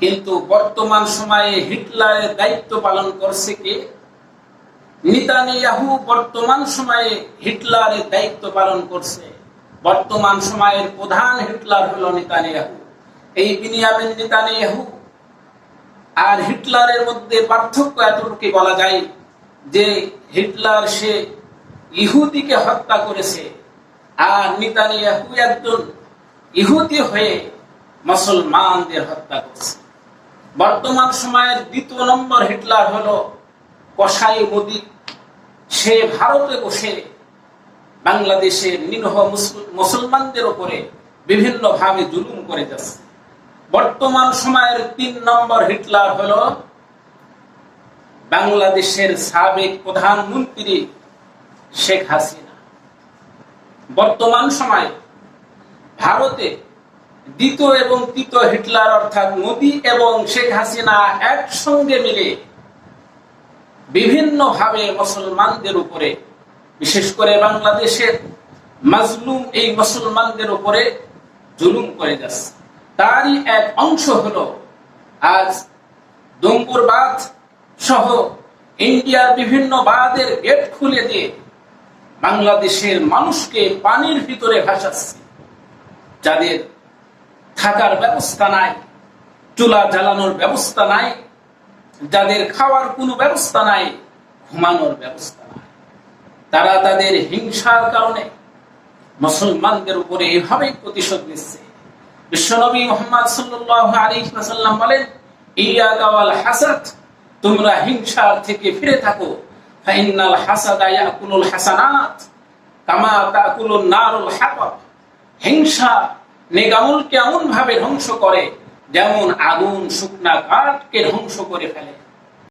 কিন্তু বর্তমান সময়ে হিটলারের দায়িত্ব পালন করছে কে? নিতানিয়াহু বর্তমান সময়ে হিটলারের দায়িত্ব পালন করছে। বর্তমান সময়ের প্রধান হিটলার হলো নিতানিয়াহু। এই বিনিয়ামিন নিতানিয়াহু। আর হিটলারের মধ্যে পার্থক্য এতটুকু বলা যায় যে হিটলার সে ইহুদিকে হত্যা করেছে আর নিতানিয়াহু একজন ইহুদি হয়ে মুসলমানদের হত্যা করছে। বর্তমান সময়ের দ্বিতীয় নম্বর হিটলার হলো কসাই মোদি। সে ভারতে বসে বাংলাদেশের নিরহ মুসল- মুসলমানদের উপরে বিভিন্ন ভাবে জুলুম করে যাচ্ছে। বর্তমান সময়ের তিন নম্বর হিটলার হল বাংলাদেশের সাবেক প্রধানমন্ত্রী শেখ হাসিনা। বর্তমান সময়ে ভারতে দ্বিতীয় এবং তৃতীয় হিটলার অর্থাৎ মোদী এবং শেখ হাসিনা একসঙ্গে মিলে বিভিন্ন ভাবে মুসলমানদের উপরে, বিশেষ করে বাংলাদেশের মাজলুম এই মুসলমানদের উপরে জুলুম করে যাচ্ছে। তারই এক অংশ হলো আজ দঙ্গুরবাদ সহ ইন্ডিয়ার বিভিন্ন বাদের গেট খুলে দিয়ে বাংলাদেশের মানুষকে পানির ভিতরে ভাসাচ্ছে, যাদের থাকার ব্যবস্থা নাই, চুলা জ্বালানোর ব্যবস্থা নাই, যাদের খাওয়ার কোনো ব্যবস্থা নাই, ঘুমানোর ব্যবস্থা নাই। তারা তাদের হিংসার কারণে মুসলমানদের উপরে এভাবেই প্রতিশোধ নিচ্ছে। বিশ্বনবী মোহাম্মদ ওয়াসাল্লাম বলেন, ইয়াকা ওয়াল হাসাদ, তোমরা হিংসার থেকে ফিরে থাকো। ফাইনাল হাসাদা ইয়াকুলুল হাসানাত, কামা তাকুলুন নারুল হাতাব। হিংসা নেগামুলকে কেমন ভাবে ধ্বংস করে যেমন আগুন শুকনা কাঠকে ধ্বংস করে ফেলে।